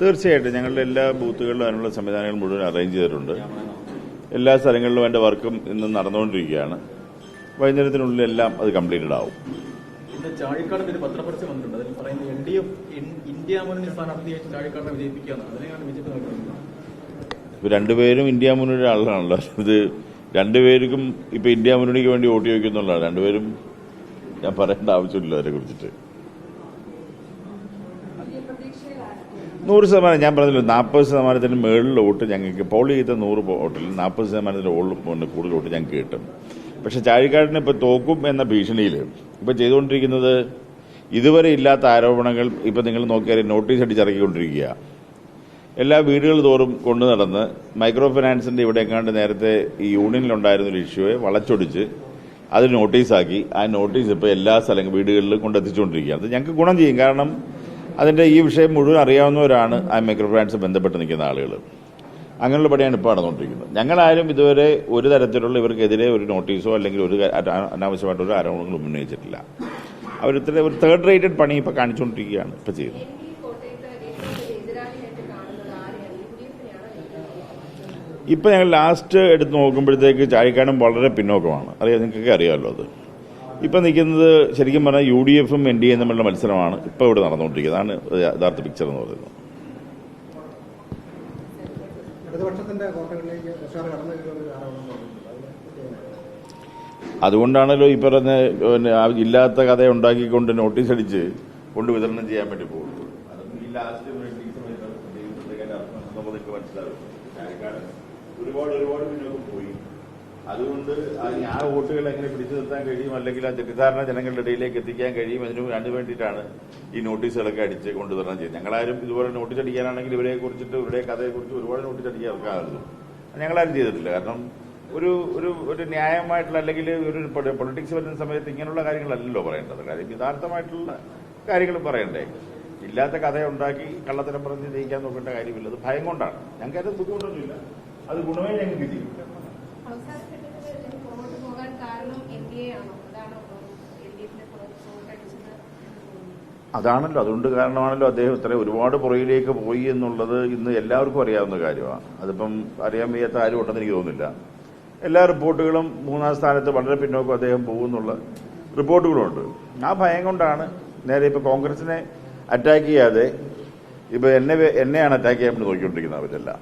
തീർച്ചയായിട്ടും. ഞങ്ങളുടെ എല്ലാ ബൂത്തുകളിലും അതിനുള്ള സംവിധാനങ്ങൾ മുഴുവൻ അറേഞ്ച് ചെയ്തിട്ടുണ്ട്. എല്ലാ സ്ഥലങ്ങളിലും അതിന്റെ വർക്കും ഇന്ന് നടന്നുകൊണ്ടിരിക്കുകയാണ്. വൈകുന്നേരത്തിനുള്ളിൽ എല്ലാം അത് കംപ്ലീറ്റഡ് ആവും. ഒരു പത്രപരസ്യം വന്നിട്ടുണ്ട്. അതിൽ പറയുന്നത് എൻ ഡി എഫ് ഇന്ത്യ മുന്നണി സ്ഥാനാർത്ഥിയായി ചാഴിക്കാടിനെ വിജയിപ്പിക്കുകയാണ്. അതിനെയാണ് ബി ജെ പി നോക്കുന്നത് ഇപ്പൊ രണ്ടുപേരും ഇന്ത്യ മുന്നണിയുടെ ആളുകളാണല്ലോ. ഇത് രണ്ടുപേർക്കും ഇപ്പൊ ഇന്ത്യ മുന്നണിക്ക് വേണ്ടി വോട്ട് ചോദിക്കുന്നുള്ളതാണ്. രണ്ടുപേരും ഞാൻ പറയേണ്ട ആവശ്യമില്ല അതിനെ കുറിച്ചിട്ട്. നൂറ് ശതമാനം ഞാൻ പറഞ്ഞില്ല നാൽപ്പത് ശതമാനത്തിന് മുകളിൽ വോട്ട് ഞങ്ങൾക്ക് പോൾ ചെയ്ത നൂറ് വോട്ടിൽ നാൽപ്പത് ശതമാനത്തിന് വോട്ട് കൂടുതൽ വോട്ട് ഞങ്ങൾക്ക് കിട്ടും. പക്ഷെ ചാഴിക്കാടിന് ഇപ്പൊ തോക്കും എന്ന ഭീഷണിയിൽ ഇപ്പൊ ചെയ്തുകൊണ്ടിരിക്കുന്നത് ഇതുവരെ ഇല്ലാത്ത ആരോപണങ്ങൾ ഇപ്പൊ നിങ്ങൾ നോക്കിയാൽ നോട്ടീസ് അടിച്ചിറക്കിക്കൊണ്ടിരിക്കുക. എല്ലാ വീടുകൾ തോറും കൊണ്ടു നടന്ന് മൈക്രോ ഫിനാൻസിന്റെ ഇവിടെ എങ്ങാണ്ട് നേരത്തെ ഈ യൂണിയനിലുണ്ടായിരുന്ന ഒരു ഇഷ്യൂയെ വളച്ചൊടിച്ച് അത് നോട്ടീസാക്കി ആ നോട്ടീസ് ഇപ്പോൾ എല്ലാ സ്ഥലങ്ങളും വീടുകളിലും കൊണ്ടെത്തിച്ചുകൊണ്ടിരിക്കുകയാണ്. അത് ഞങ്ങൾക്ക് ഗുണം ചെയ്യും. കാരണം അതിന്റെ ഈ വിഷയം മുഴുവൻ അറിയാവുന്നവരാണ് ആ മൈക്രോ ഫിനാൻസ് ബന്ധപ്പെട്ട് നിൽക്കുന്ന ആളുകൾ അങ്ങനെയുള്ള പണിയാണ് ഇപ്പോൾ നടന്നുകൊണ്ടിരിക്കുന്നത്. ഞങ്ങളാരും ഇതുവരെ ഒരു തരത്തിലുള്ള ഇവർക്കെതിരെ ഒരു നോട്ടീസോ അല്ലെങ്കിൽ ഒരു അന- അനാവശ്യമായിട്ടൊരു ആരോപണങ്ങളും ഉന്നയിച്ചിട്ടില്ല. അവർ ഇത്ര ഒരു തേർഡ് റേറ്റഡ് പണി ഇപ്പോൾ കാണിച്ചുകൊണ്ടിരിക്കുകയാണ് ഇപ്പോൾ ചെയ്യുന്നത് എൻ ഡി കോട്ടയത്ത് ഏറ്റവും എതിരാളിയായിട്ട് കാണുന്നത് ആരെയാണ് യു ഡി എഫിനെയാണ് ഇപ്പൊ ഞങ്ങൾ ലാസ്റ്റ് എടുത്ത് നോക്കുമ്പോഴത്തേക്ക് ചാഴിക്കാടും വളരെ പിന്നോക്കമാണ്. അറിയാം നിങ്ങൾക്കൊക്കെ അറിയാമല്ലോ അത്. ഇപ്പം നിൽക്കുന്നത് ശരിക്കും പറഞ്ഞാൽ യു ഡി എഫും എൻ ഡി എയും തമ്മിലുള്ള മത്സരമാണ് ഇപ്പോൾ ഇവിടെ നടന്നുകൊണ്ടിരിക്കുന്നത്. അതാണ് യഥാർത്ഥ പിക്ചർ എന്ന് പറയുന്നത്. അതുകൊണ്ടാണല്ലോ ഈ പറഞ്ഞ പിന്നെ ഇല്ലാത്ത കഥ ഉണ്ടാക്കിക്കൊണ്ട് നോട്ടീസ് അടിച്ച് കൊണ്ട് വിതരണം ചെയ്യാൻ വേണ്ടി പോകുള്ളൂ അതൊന്നും ഈ ലാസ്റ്റ് മനസ്സിലാവും. ഒരുപാട് ഒരുപാട് പിന്നോക്കം പോയി. അതുകൊണ്ട് ആ- വോട്ടുകൾ എങ്ങനെ പിടിച്ചു നിർത്താൻ കഴിയും? അല്ലെങ്കിൽ ആ തെറ്റിദ്ധാരണ ജനങ്ങളുടെ ഇടയിലേക്ക് എത്തിക്കാൻ കഴിയും? അതിനു അതിനു വേണ്ടിയിട്ടാണ് ഈ നോട്ടീസുകളൊക്കെ അടിച്ച് കൊണ്ടുവരണം ചെയ്യുന്നത്. ഞങ്ങളാരും ഇതുപോലെ നോട്ടീസ് അടിക്കാനാണെങ്കിൽ ഇവരെ കുറിച്ചിട്ട് ഇവരുടെ കഥയെ കുറിച്ച് ഒരുപാട് നോട്ടീസ് അടിക്കാൻ ആൾക്കാരുന്നു ഞങ്ങളാരും ചെയ്തിട്ടില്ല. കാരണം ഒരു ഒരു ഒരു ന്യായമായിട്ടുള്ള അല്ലെങ്കിൽ ഒരു പൊളിറ്റിക്സ് വരുന്ന സമയത്ത് ഇങ്ങനെയുള്ള കാര്യങ്ങളല്ലല്ലോ പറയേണ്ടത്. കാര്യം യഥാർത്ഥമായിട്ടുള്ള കാര്യങ്ങൾ പറയണ്ടേ. ഇല്ലാത്ത കഥയുണ്ടാക്കി കള്ളത്തരം പറഞ്ഞ് ജയിക്കാൻ നോക്കേണ്ട കാര്യമില്ല. അത് ഭയം കൊണ്ടാണ്. ഞങ്ങൾക്കത് ബുദ്ധിമുട്ടൊന്നുമില്ല. അത് ഗുണമേ ഞങ്ങൾക്ക് ചെയ്യും അതാണല്ലോ അതുകൊണ്ട് കാരണമാണല്ലോ അദ്ദേഹം ഇത്ര ഒരുപാട് പുറയിലേക്ക് പോയി എന്നുള്ളത് ഇന്ന് എല്ലാവർക്കും അറിയാവുന്ന കാര്യമാണ്. അതിപ്പം അറിയാൻ വയ്യാത്ത ആരും ഉണ്ടെന്ന് എനിക്ക് തോന്നുന്നില്ല. എല്ലാ റിപ്പോർട്ടുകളും മൂന്നാം സ്ഥാനത്ത് വളരെ പിന്നോക്കം അദ്ദേഹം പോകുന്നുള്ള റിപ്പോർട്ടുകളുണ്ട്. ആ ഭയം കൊണ്ടാണ് നേരെ ഇപ്പൊ കോൺഗ്രസിനെ അറ്റാക്ക് ചെയ്യാതെ ഇപ്പൊ എന്നെ എന്നെയാണ് അറ്റാക്ക് ചെയ്യാൻ നോക്കിക്കൊണ്ടിരിക്കുന്നത് അവരെല്ലാം.